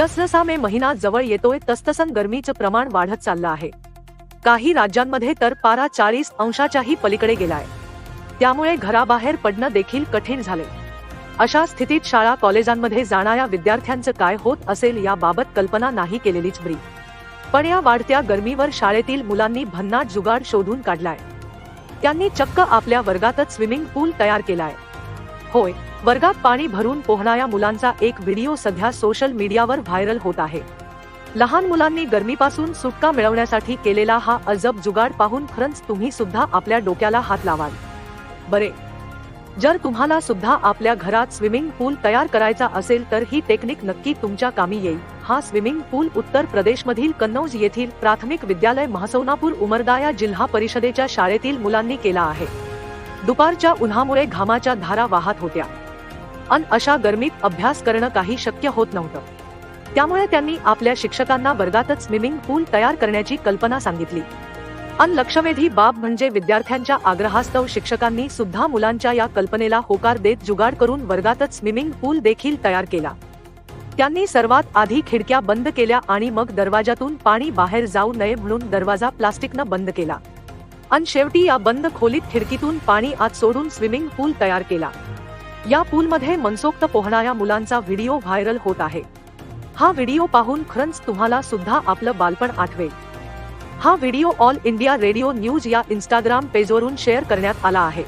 जसजसा मे महिना जवळ येतोय तसतसं गरमीचं प्रमाण वाढत चाललं आहे. काही राज्यांमध्ये तर पारा चाळीस अंशाच्याही पलीकडे गेलाय. त्यामुळे घराबाहेर पडणं देखील कठीण झाले अशा स्थितीत शाळा कॉलेजांमध्ये जाणाऱ्या विद्यार्थ्यांचं काय होत असेल याबाबत कल्पना नाही केलेलीच बरी. पण या वाढत्या गरमीवर शाळेतील मुलांनी भन्नाट जुगाड शोधून काढलाय. त्यांनी चक्क आपल्या वर्गातच स्विमिंग पूल तयार केलाय. होय वर्गात पाणी भरून पोहणाऱ्या मुलांचा एक व्हिडिओ सध्या सोशल मीडियावर व्हायरल होत आहे. लहान मुलांनी गरमीपासून सुटका मिळवण्यासाठी केलेला हा अजब जुगाड पाहून खरंच तुम्ही सुद्धा आपल्या डोक्याला हात लावाल. बरे. जर तुम्हाला सुद्धा आपल्या घरात स्विमिंग पूल तयार करायचा असेल तर ही टेक्निक नक्की तुमच्या कामी येईल. हा स्विमिंग पूल उत्तर प्रदेशमधील कन्नौज येथील प्राथमिक विद्यालय महसौनापूर उमरदा या जिल्हा परिषदेच्या शाळेतील मुलांनी केला आहे. दुपारच्या उन्हामुळे घामाच्या धारा वाहत होत्या. अन अशा गर्मीत अभ्यास करणं काही शक्य होत नव्हतं. त्यामुळे त्यांनी आपल्या शिक्षकांना वर्गातच स्विमिंग पूल तयार करण्याची कल्पना सांगितली. अन लक्षवेधी बाब म्हणजे विद्यार्थ्यांच्या आग्रहास्तव शिक्षकांनी सुद्धा मुलांच्या या कल्पनेला होकार देत जुगाड करून वर्गातच स्विमिंग पूल देखील तयार केला. त्यांनी सर्वात आधी खिडक्या बंद केल्या आणि मग दरवाजातून पाणी बाहेर जाऊ नये म्हणून दरवाजा प्लास्टिकनं बंद केला. अन शेवटी या बंद खोलीत खिडकीतून पाणी आत सोडून स्विमिंग पूल तयार केला. या पूलमध्ये मनसोक्त पोहणाऱ्या मुलांचा व्हिडिओ व्हायरल होत आहे. हा व्हिडिओ पाहून खरंच तुम्हाला सुद्धा आपलं बालपण आठवेल. हा video All India Radio News या इंस्टाग्राम पेजवरून शेअर करण्यात आला आहे.